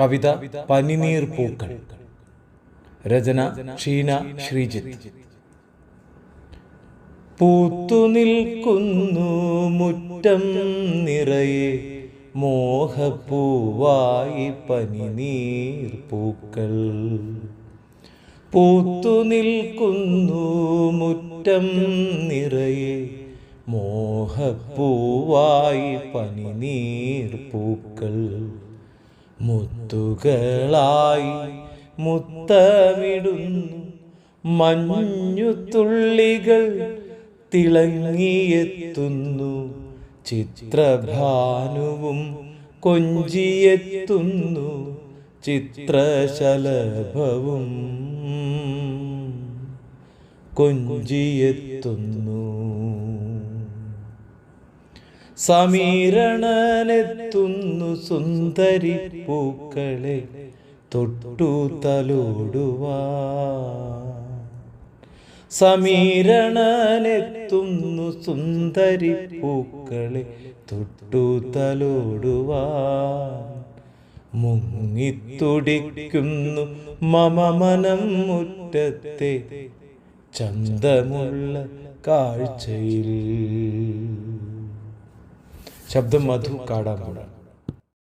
കവിത പനിനീർ പൂക്കൾ. രചന ഷീന ശ്രീജിത്ത്. പൂത്തു നിൽക്കുന്നു മുറ്റം നിറയെ മോഹപ്പൂവായി പനിനീർ പൂക്കൾ. പൂത്തു നിൽക്കുന്നു മുറ്റം നിറയെ മോഹപ്പൂവായി പനിനീർ പൂക്കൾ. മുത്തുകളായി മുത്തമിടുന്നു. മഞ്ഞുതുള്ളികൾ തിളങ്ങിയെത്തുന്നു. ചിത്രഭാനുവും കൊഞ്ചിയെത്തുന്നു. ചിത്രശലഭവും കൊഞ്ചിയെത്തുന്നു. സമീരണനെത്തുന്നു സുന്ദരി പൂക്കളെ തൊട്ടു തലോടുവാ സമീരണനെത്തുന്നു സുന്ദരി പൂക്കളെ തൊട്ടു തലോടുവാ മുങ്ങിത്തുടിക്കുന്നു മമ മുറ്റത്തെ ചന്തമുള്ള കാഴ്ചയിൽ. ശബ്ദം മധു കാടാമൂട.